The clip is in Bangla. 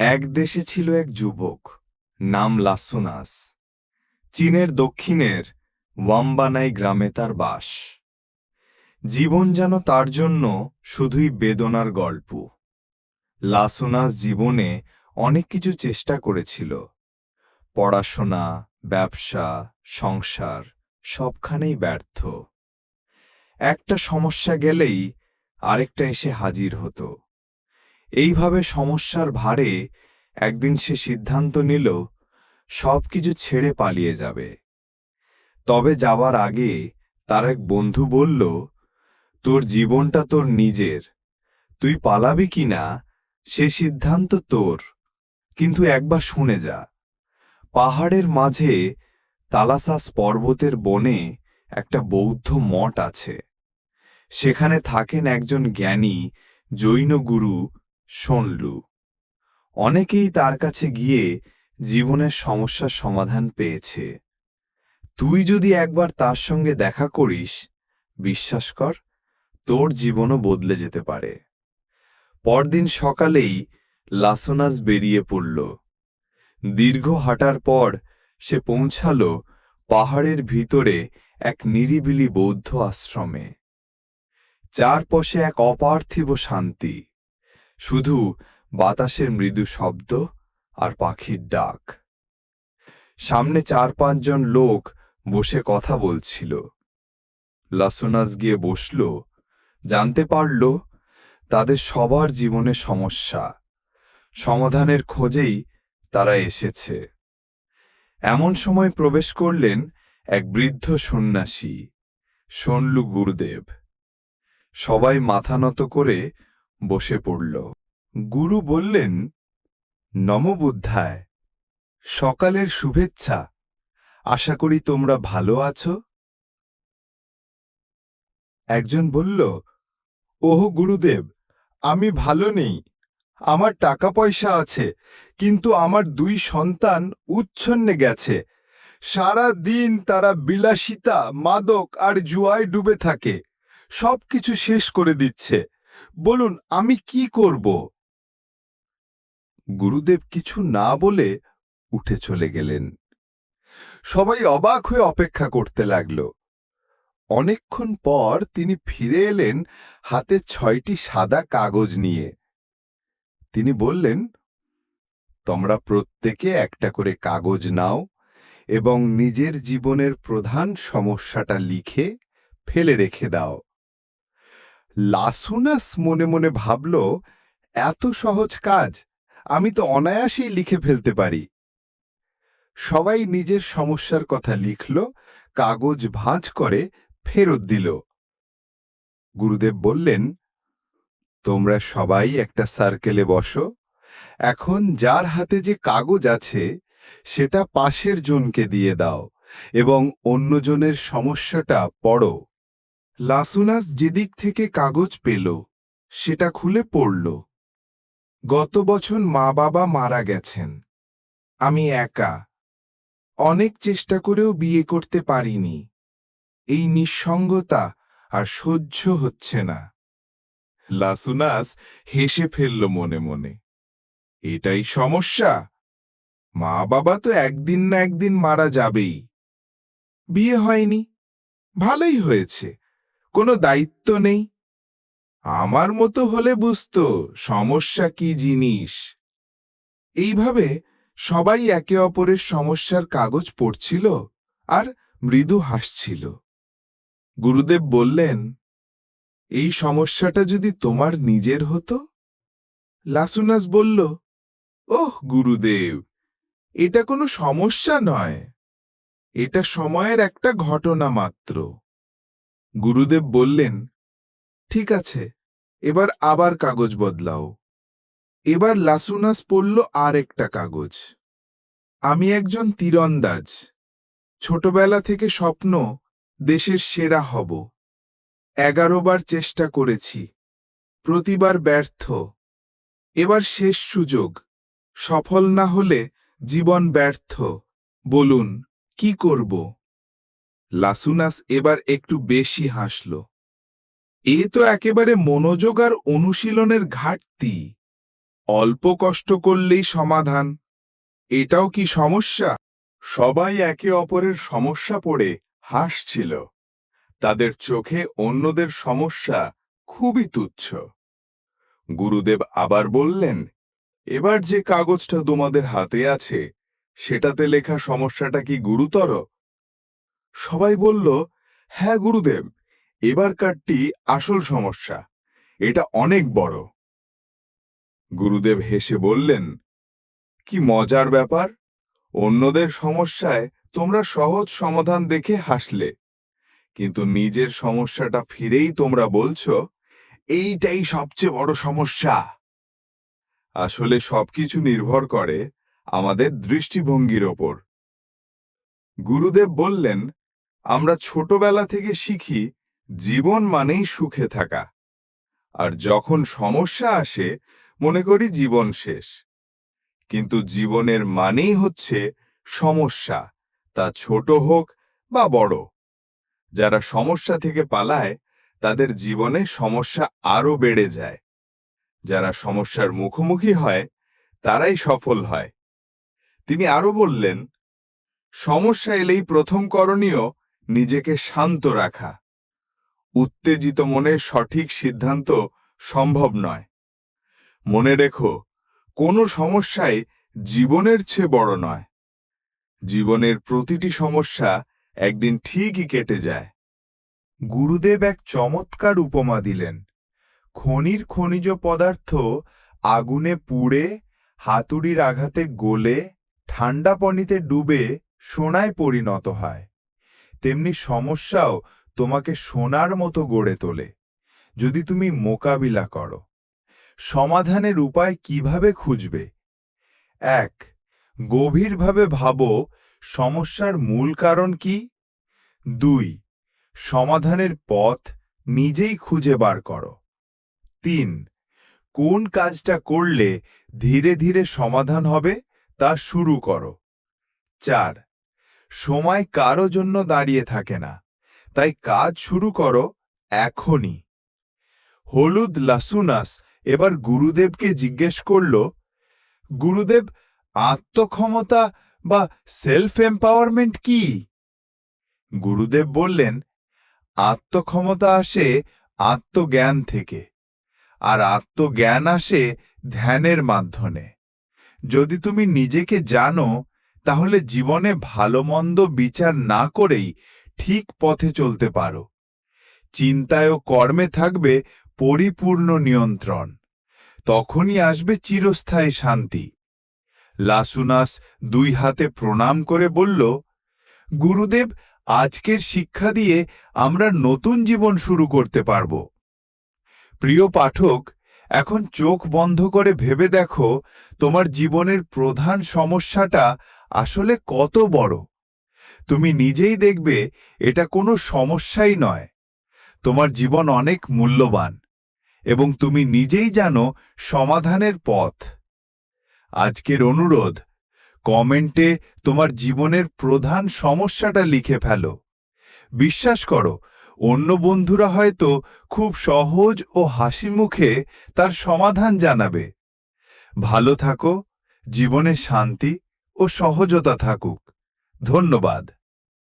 এক দেশে ছিল এক যুবক, নাম লাসুনাস। চীনের দক্ষিণের ওয়াম্বানাই গ্রামে তার বাস। জীবন যেন তার জন্য শুধুই বেদনার গল্প। লাসুনাস জীবনে অনেক কিছু চেষ্টা করেছিল। পড়াশোনা, ব্যবসা, সংসার, সবখানেই ব্যর্থ। একটা সমস্যা গেলেই আরেকটা এসে হাজির হতো। এইভাবে সমস্যার ভারে একদিন সে সিদ্ধান্ত নিল, সবকিছু ছেড়ে পালিয়ে যাবে। তবে যাবার আগে তার এক বন্ধু বলল, তোর জীবনটা তোর নিজের। তুই পালাবি কিনা সে সিদ্ধান্ত তোর। কিন্তু একবার শুনে যা। পাহাড়ের মাঝে তালাসাস পর্বতের বনে একটা বৌদ্ধ মঠ আছে। সেখানে থাকেন একজন জ্ঞানী, জৈন গুরু শোনলু। অনেকেই তার কাছে গিয়ে জীবনের সমস্যার সমাধান পেয়েছে। তুই যদি একবার তার সঙ্গে দেখা করিস, বিশ্বাস কর, তোর জীবনও বদলে যেতে পারে। পরদিন সকালেই লাসোনাস বেরিয়ে পড়ল। দীর্ঘ হাঁটার পর সে পৌঁছাল পাহাড়ের ভিতরে এক নিরিবিলি বৌদ্ধ আশ্রমে। চারপাশে এক অপার্থিব শান্তি। শুধু বাতাসের মৃদু শব্দ আর পাখির ডাক। সামনে চার পাঁচজন লোক বসে কথা বলছিল। লাসুনাস গিয়ে বসল, জানতে পারল তাদের সবার জীবনে সমস্যা, সমাধানের খোঁজেই তারা এসেছে। এমন সময় প্রবেশ করলেন এক বৃদ্ধ সন্ন্যাসী শনলু গুরুদেব। সবাই মাথা নত করে বসে পড়ল। গুরু বললেন নমবুদ্ধায় সকালের শুভেচ্ছা। আশা করি তোমরা ভালো আছো? একজন বলল, ওহ গুরুদেব, আমি ভালো নেই। আমার টাকা পয়সা আছে, কিন্তু আমার দুই সন্তান উচ্ছন্নে গেছে। সারা দিন তারা বিলাসিতা, মাদক আর জুয়ায় ডুবে থাকে। সবকিছু শেষ করে দিচ্ছে। বলুন, আমি কি করব? গুরুদেব কিছু না বলে উঠে চলে গেলেন। সবাই অবাক হয়ে অপেক্ষা করতে লাগল। অনেকক্ষণ পর তিনি ফিরে এলেন হাতে ছয়টি সাদা কাগজ নিয়ে। তিনি বললেন, তোমরা প্রত্যেকে একটা করে কাগজ নাও এবং নিজের জীবনের প্রধান সমস্যাটা লিখে ফেলে রেখে দাও। লাসুনাস মনে মনে ভাবল, এত সহজ কাজ, আমি তো অনায়াসেই লিখে ফেলতে পারি। সবাই নিজের সমস্যার কথা লিখল, কাগজ ভাঁজ করে ফেরত দিল। গুরুদেব বললেন, তোমরা সবাই একটা সার্কেলে বসো, এখন যার হাতে যে কাগজ আছে, সেটা পাশের জনকে দিয়ে দাও এবং অন্যজনের সমস্যাটা পড়ো। লাসুনাস যেদিক থেকে কাগজ পেল, সেটা খুলে পড়ল। গত বছর মা বাবা মারা গেছেন। আমি একা। অনেক চেষ্টা করেও বিয়ে করতে পারিনি। এই নিঃসঙ্গতা আর সহ্য হচ্ছে না। লাসুনাস হেসে ফেলল মনে মনে। এটাই সমস্যা। মা বাবা তো একদিন না একদিন মারা যাবেই। বিয়ে হয়নি। ভালোই হয়েছে। কোনো দায়িত্ব নেই। আমার মতো হলে বুঝত সমস্যা কি জিনিস। এইভাবে সবাই একে অপরের সমস্যার কাগজ পড়ছিল আর মৃদু হাসছিল। গুরুদেব বললেন, এই সমস্যাটা যদি তোমার নিজের হতো? লাসুনাস বলল, ওহ গুরুদেব, এটা কোনো সমস্যা নয়। এটা সময়ের একটা ঘটনা মাত্র। গুরুদেব বললেন, ঠিক আছে, এবার আবার কাগজ বদলাও। এবার লাসুনাস পড়ল আর একটা কাগজ। আমি একজন তীরন্দাজ, ছোটবেলা থেকে স্বপ্ন দেশের সেরা হব। এগারো বার চেষ্টা করেছি, প্রতিবার ব্যর্থ। এবার শেষ সুযোগ, সফল না হলে জীবন ব্যর্থ। বলুন, কি করব? লাসুনাস এবার একটু বেশি হাসল। এ তো একেবারে মনোযোগ আর অনুশীলনের ঘাটতি। অল্প কষ্ট করলেই সমাধান। এটাও কি সমস্যা? সবাই একে অপরের সমস্যা পড়ে হাসছিল। তাদের চোখে অন্যদের সমস্যা খুবই তুচ্ছ। গুরুদেব আবার বললেন, এবার যে কাগজটা তোমাদের হাতে আছে, সেটাতে লেখা সমস্যাটা কি গুরুতর? সবাই বলল হ্যাঁ গুরুদেব এবারকারটি আসল সমস্যা, এটা অনেক বড়। গুরুদেব হেসে বললেন, কি মজার ব্যাপার, অন্যদের সমস্যায় তোমরা সহজ সমাধান দেখে হাসলে, কিন্তু নিজের সমস্যাটা ফিরেই তোমরা বলছো, এইটাই সবচেয়ে বড় সমস্যা। আসলে সবকিছু নির্ভর করে আমাদের দৃষ্টিভঙ্গির ওপর। গুরুদেব বললেন আমরা ছোটবেলা থেকে শিখি, জীবন মানেই সুখে থাকা। আর যখন সমস্যা আসে, মনে করি জীবন শেষ। কিন্তু জীবনের মানেই হচ্ছে সমস্যা, তা ছোট হোক বা বড়। যারা সমস্যা থেকে পালায়, তাদের জীবনে সমস্যা আরও বেড়ে যায়। যারা সমস্যার মুখোমুখি হয়, তারাই সফল হয়। তিনি আরও বললেন, সমস্যা এলেই প্রথম করণীয় নিজেকে শান্ত রাখা। উত্তেজিত মনে সঠিক সিদ্ধান্ত সম্ভব নয়। মনে রেখো, কোনো সমস্যাই জীবনের চেয়ে বড় নয়। জীবনের প্রতিটি সমস্যা একদিন ঠিকই কেটে যায়। গুরুদেব এক চমৎকার উপমা দিলেন। খনির খনিজ পদার্থ আগুনে পুড়ে, হাতুড়ির আঘাতে গলে, ঠান্ডা পানিতে ডুবে সোনায় পরিণত হয়। তেমনি সমস্যাও তোমাকে সোনার মতো গড়ে তোলে, যদি তুমি মোকাবিলা করো। সমাধানের উপায় কীভাবে খুঁজবে? এক, গভীরভাবে ভাবো সমস্যার মূল কারণ কি। দুই, সমাধানের পথ নিজেই খুঁজে বার করো। তিন, কোন কাজটা করলে ধীরে ধীরে সমাধান হবে তা শুরু করো। চার সময় কারও জন্য দাঁড়িয়ে থাকে না। তাই কাজ শুরু করো এখনই। হলুদ লাসুনাস এবার গুরুদেবকে জিজ্ঞেস করল, গুরুদেব, আত্মক্ষমতা বা সেলফ এম্পাওয়ারমেন্ট কি? গুরুদেব বললেন, আত্মক্ষমতা আসে আত্মজ্ঞান থেকে, আর আত্মজ্ঞান আসে ধ্যানের মাধ্যমে। যদি তুমি নিজেকে জানো তাহলে জীবনে ভালো মন্দ বিচার না করেই ঠিক পথে চলতে পারো। চিন্তায় ও কর্মে থাকবে পরিপূর্ণ নিয়ন্ত্রণ। তখনই আসবে চিরস্থায়ী শান্তি। লাসুনাস দুই হাতে প্রণাম করে বলল, গুরুদেব, আজকের শিক্ষা দিয়ে আমরা নতুন জীবন শুরু করতে পারব। প্রিয় পাঠক, এখন চোখ বন্ধ করে ভেবে দেখো, তোমার জীবনের প্রধান সমস্যাটা আসলে কত বড়? তুমি নিজেই দেখবে এটা কোনো সমস্যাই নয়। তোমার জীবন অনেক মূল্যবান এবং তুমি নিজেই জানো সমাধানের পথ। আজকের অনুরোধ, কমেন্টে তোমার জীবনের প্রধান সমস্যাটা লিখে ফেলো। বিশ্বাস করো, অন্য বন্ধুরা হয়তো খুব সহজ ও হাসি মুখে তার সমাধান জানাবে। ভালো থাকো, জীবনে শান্তি। ও সহজতা থাকুক। ধন্যবাদ।